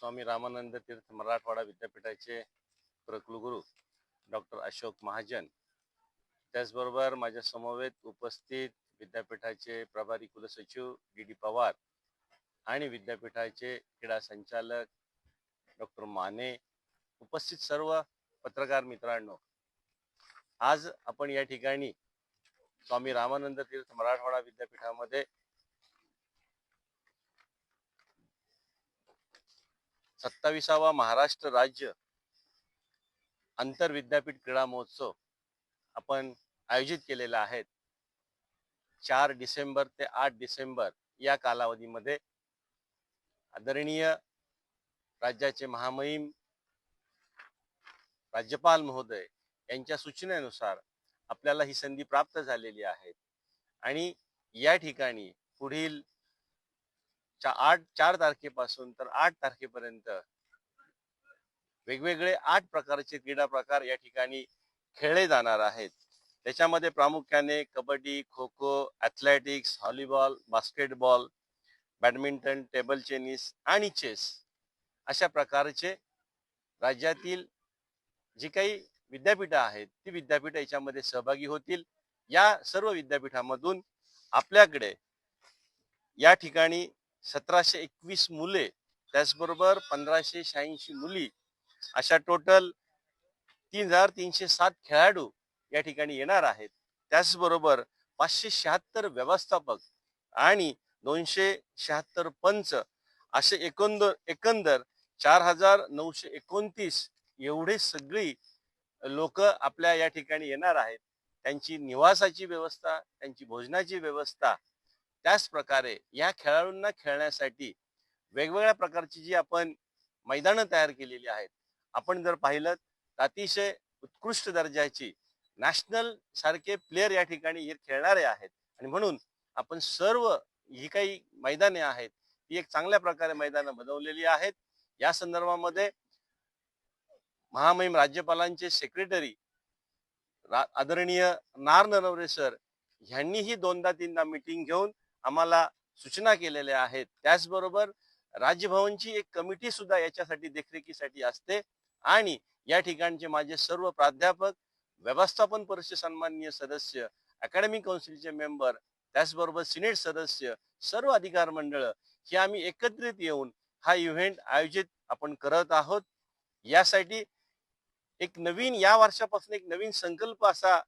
स्वामी रामानंद तीर्थ मराठवाडा विद्यापीठाचे प्रकुलगुरू डॉक्टर अशोक महाजन. त्याचबरोबर माझ्या समवेत उपस्थित विद्यापीठाचे प्रभारी कुलसचिव डी डी पवार आणि विद्यापीठाचे क्रीडा संचालक डॉक्टर माने उपस्थित सर्व पत्रकार मित्रांनो. आज आपण या ठिकाणी स्वामी रामानंद तीर्थ मराठवाडा विद्यापीठामध्ये सत्ताविसावा महाराष्ट्र राज्य आंतर विद्यापीठ क्रीडा महोत्सव आपण आयोजित केलेला आहे. चार डिसेंबर ते आठ डिसेंबर या कालावधीमध्ये आदरणीय राज्याचे महामहिम राज्यपाल महोदय यांच्या सूचनेनुसार आपल्याला ही संधी प्राप्त झालेली आहे. आणि या ठिकाणी पुढील चा आठ चार तारखेपासून तर आठ तारखेपर्यंत वेगवेगळे आठ प्रकारचे क्रीडा प्रकार या ठिकाणी खेळले जाणार आहेत. त्याच्यामध्ये प्रामुख्याने kabaddi kho kho athletics volleyball basketball badminton table tennis आणि चेस अशा प्रकारचे राज्यातील जी काही विद्यापीठं आहेत ती विद्यापीठं याच्यामध्ये सहभागी होतील. या सर्व विद्यापीठामधून आपल्याकडे या ठिकाणी सतराशे एकवीस मुले त्याचबरोबर पंधराशे शहाऐंशी मुली. अशा टोटल तीन हजार तीनशे सात खेळाडू या ठिकाणी येणार आहेत. त्याचबरोबर पाचशे शहात्तर व्यवस्थापक आणि दोनशे शहात्तर पंच असे एकंदर एकंदर चार हजार नऊशे एकोणतीस एवढे सगळी लोक आपल्या या ठिकाणी येणार आहेत. त्यांची निवासाची व्यवस्था त्यांची भोजनाची व्यवस्था त्याच प्रकारे या खेळाडूंना खेळण्यासाठी वेगवेगळ्या प्रकारची जी आपण मैदानं तयार केलेली आहेत आपण जर पाहिलं तर अतिशय उत्कृष्ट दर्जाची नॅशनल सारखे प्लेयर या ठिकाणी हे खेळणारे आहेत. आणि म्हणून आपण सर्व ही काही मैदाने आहेत ती एक चांगल्या प्रकारे मैदानं बनवलेली आहेत. या संदर्भामध्ये महामहिम राज्यपालांचे सेक्रेटरी आदरणीय नार नरवरे सर ह्यांनीही दोनदा तीनदा मिटिंग घेऊन आम्हाला सूचना केलेल्या आहेत. त्याचबरोबर राजभवनची एक कमिटी सुद्धा याच्यासाठी देखरेखीसाठी असते आणि या ठिकाणचे माझे सर्व प्राध्यापक व्यवस्थापन परिषद सन्माननीय सदस्य अकॅडमिक काउन्सिलचे मेंबर त्याचबरोबर सिनेट सदस्य सर्व अधिकार मंडळ हे आम्ही एकत्रित येऊन हा इव्हेंट आयोजित आपण करत आहोत. यासाठी एक नवीन या वर्षापासून एक नवीन संकल्प असा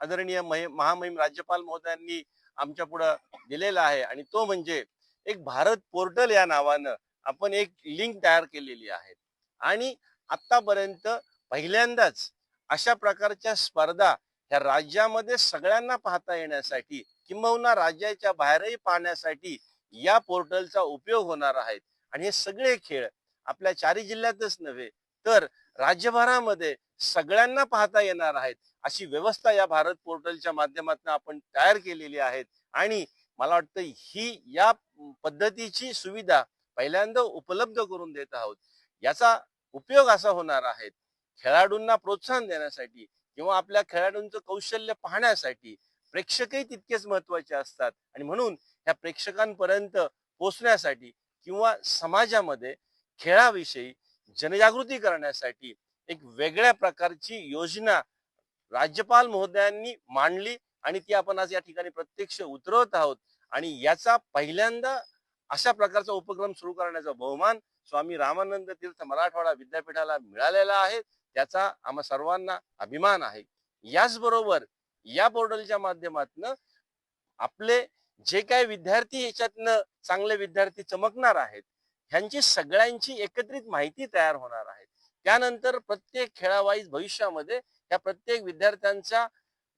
आदरणीय महामहिम राज्यपाल महोदयांनी आमच्या पुढं दिलेला आहे. आणि तो म्हणजे एक भारत पोर्टल या नावानं आपण एक लिंक तयार केलेली आहे. आणि आतापर्यंत पहिल्यांदाच अशा प्रकारच्या स्पर्धा ह्या राज्यामध्ये सगळ्यांना पाहता येण्यासाठी किंबहुना राज्याच्या बाहेरही पाहण्यासाठी या पोर्टलचा उपयोग होणार आहे. आणि हे सगळे खेळ आपल्या चारी जिल्ह्यातच नव्हे तर राज्यभरामध्ये सगळ्यांना पाहता येणार आहेत. अशी व्यवस्था या भारत पोर्टलच्या माध्यमातून आपण तयार केलेली आहे. आणि मला वाटतं ही या पद्धतीची सुविधा पहिल्यांदा उपलब्ध करून देत आहोत. याचा उपयोग असा होणार आहे. खेळाडूंना प्रोत्साहन देण्यासाठी किंवा आपल्या खेळाडूंचं कौशल्य पाहण्यासाठी प्रेक्षकही तितकेच महत्त्वाचे असतात. आणि म्हणून ह्या प्रेक्षकांपर्यंत पोचण्यासाठी किंवा समाजामध्ये खेळाविषयी जनजागृती करण्यासाठी एक वेगळ्या प्रकारची योजना राज्यपाल महोदयांनी मांडली आणि ती आपण आज या ठिकाणी प्रत्यक्ष उतरवत आहोत. आणि याचा पहिल्यांदा अशा प्रकारचा उपक्रम सुरू करण्याचा बहुमान स्वामी रामानंद तीर्थ मराठवाडा विद्यापीठाला मिळालेला आहे. त्याचा आम्हा सर्वांना अभिमान आहे. याचबरोबर या पोर्टलच्या माध्यमातून आपले जे काही विद्यार्थी याच्यातनं चांगले विद्यार्थी चमकणार आहेत ह्यांची सगळ्यांची एकत्रित माहिती तयार होणार आहे. त्यानंतर प्रत्येक खेळावाईज भविष्यामध्ये या प्रत्येक विद्यार्थ्यांच्या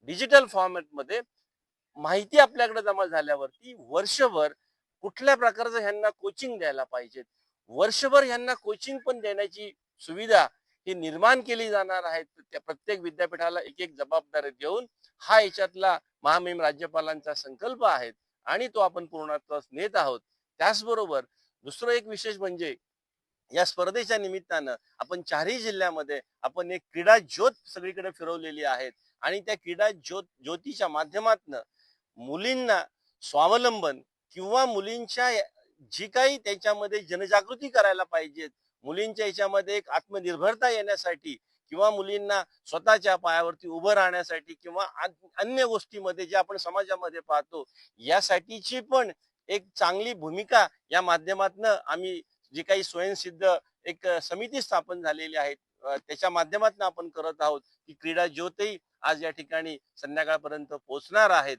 डिजिटल फॉर्मॅटमध्ये माहिती आपल्याकडे जमा झाल्यावरती वर्षभर कुठल्या प्रकारचं ह्यांना कोचिंग द्यायला पाहिजेत वर्षभर ह्यांना कोचिंग पण देण्याची सुविधा ही निर्माण केली जाणार आहे. त्या प्रत्येक विद्यापीठाला एक एक जबाबदारी देऊन हा याच्यातला महामहिम राज्यपालांचा संकल्प आहे आणि तो आपण पूर्णत्वास नेत आहोत. त्याचबरोबर दुसरं एक विशेष म्हणजे या स्पर्धेच्या निमित्तानं आपण चारही जिल्ह्यामध्ये आपण एक क्रीडा ज्योत सगळीकडे फिरवलेली आहेत. आणि त्या क्रीडा ज्योत ज्योतीच्या माध्यमातनं मुलींना स्वावलंबन किंवा मुलींच्या जी काही त्याच्यामध्ये जनजागृती करायला पाहिजेत मुलींच्या याच्यामध्ये एक आत्मनिर्भरता येण्यासाठी किंवा मुलींना स्वतःच्या पायावरती उभं राहण्यासाठी किंवा अन्य गोष्टीमध्ये जे आपण समाजामध्ये पाहतो यासाठीची पण एक चांगली भूमिका या माध्यमातून आम्ही जी काही स्वयंसिद्ध एक समिती स्थापन झालेली आहे त्याच्या माध्यमातून आपण करत आहोत की क्रीडा ज्योतही आज या ठिकाणी संध्याकाळपर्यंत पोहोचणार आहेत.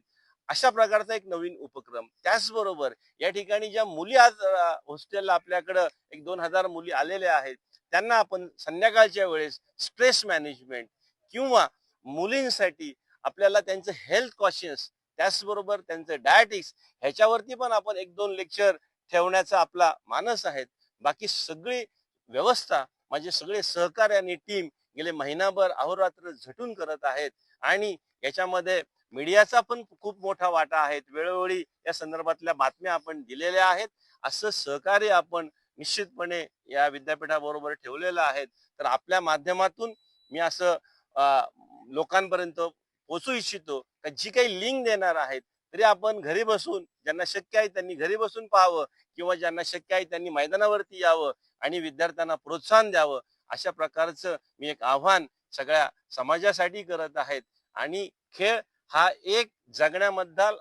अशा प्रकारचा एक नवीन उपक्रम. त्याचबरोबर या ठिकाणी ज्या मुली आज हॉस्टेलला आपल्याकडं एक दोन हजार मुली आलेल्या आहेत त्यांना आपण संध्याकाळच्या वेळेस स्ट्रेस मॅनेजमेंट किंवा मुलींसाठी आपल्याला त्यांचं हेल्थ कॉशियस त्याचबरोबर त्यांचं डायटिक्स ह्याच्यावरती पण आपण एक दोन लेक्चर ठेवण्याचा आपला मानस आहे बाकी सगळी व्यवस्था म्हणजे सगळे सहकार्य आणि टीम गेले महिनाभर अहोरात्र झटून करत आहेत आणि याच्यामध्ये मीडियाचा पण खूप मोठा वाटा आहे वेळोवेळी या संदर्भातल्या बातम्या आपण दिलेल्या आहेत. असं सहकार्य आपण निश्चितपणे या विद्यापीठाबरोबर ठेवलेलं आहे तर आपल्या माध्यमातून मी असं लोकांपर्यंत पोचू इच्छितो. का जी काही लिंक देणार आहेत तरी आपण घरी बसून ज्यांना शक्य आहे त्यांनी घरी बसून पाहावं किंवा ज्यांना शक्य आहे त्यांनी मैदानावरती यावं आणि विद्यार्थ्यांना प्रोत्साहन द्यावं. अशा प्रकारचं मी एक आव्हान सगळ्या समाजासाठी करत आहेत. आणि खेळ हा एक जगण्यामधला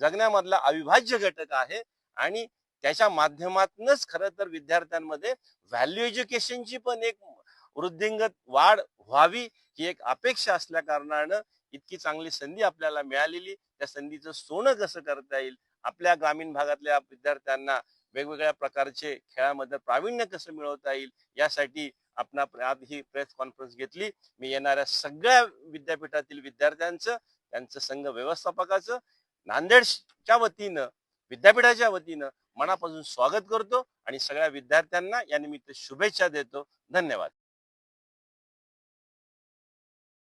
जगण्यामधला अविभाज्य घटक आहे आणि त्याच्या माध्यमातूनच खरं तर विद्यार्थ्यांमध्ये व्हॅल्यू एज्युकेशनची पण एक वृद्धिंगत वाढ व्हावी ही एक अपेक्षा असल्या कारणानं इतकी चांगली संधी आपल्याला मिळालेली. त्या संधीचं सोनं कसं करता येईल? आपल्या ग्रामीण भागातल्या विद्यार्थ्यांना वेगवेगळ्या प्रकारचे खेळामध्ये प्रावीण्य कसं मिळवता येईल? यासाठी आपण आज ही प्रेस कॉन्फरन्स घेतली. मी येणाऱ्या सगळ्या विद्यापीठातील विद्यार्थ्यांचं त्यांचं संघ व्यवस्थापकाचं नांदेडच्या वतीनं विद्यापीठाच्या वतीनं मनापासून स्वागत करतो आणि सगळ्या विद्यार्थ्यांना या निमित्त शुभेच्छा देतो. धन्यवाद.